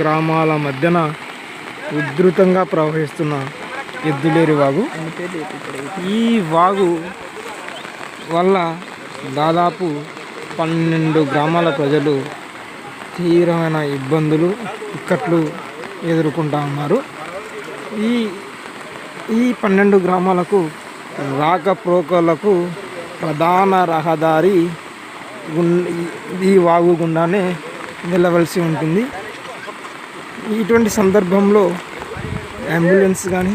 గ్రామాల మధ్యన ఉధృతంగా ప్రవహిస్తున్న ఎద్దులేరు వాగు. ఈ వాగు వల్ల దాదాపు పన్నెండు గ్రామాల ప్రజలు తీవ్రమైన ఇబ్బందులు ఇక్కట్లు ఎదుర్కొంటా ఉన్నారు. ఈ ఈ పన్నెండు గ్రామాలకు రాకపోకలకు ప్రధాన రహదారి ఈ వాగు గుండానే వెళ్ళవలసి ఉంటుంది. ఇటువంటి సందర్భంలో అంబులెన్స్ కానీ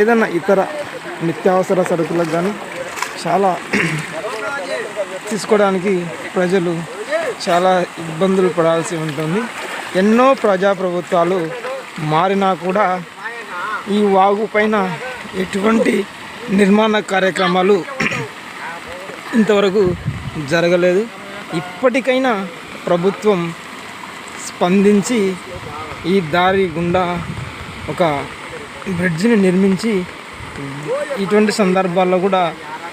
ఏదైనా ఇతర నిత్యావసర సరుకులకు కానీ చాలా తీసుకోవడానికి ప్రజలు చాలా ఇబ్బందులు పడాల్సి ఉంటుంది. ఎన్నో ప్రజాప్రభుత్వాలు మారినా కూడా ఈ వాగు పైన ఎటువంటి నిర్మాణ కార్యక్రమాలు ఇంతవరకు జరగలేదు. ఇప్పటికైనా ప్రభుత్వం స్పందించి ఈ దారి గుండా ఒక బ్రిడ్జిని నిర్మించి ఇటువంటి సందర్భాల్లో కూడా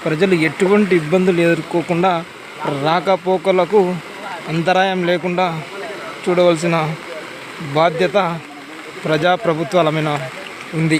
ప్రజలు ఎటువంటి ఇబ్బందులు ఎదుర్కోకుండా రాకపోకలకు అంతరాయం లేకుండా చూడవలసిన బాధ్యత ప్రజాప్రభుత్వాల మీద ఉంది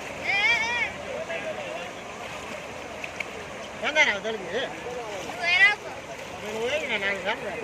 ஏன் நான் சொல்லுங்க நான் சாப்பிடுறேன்.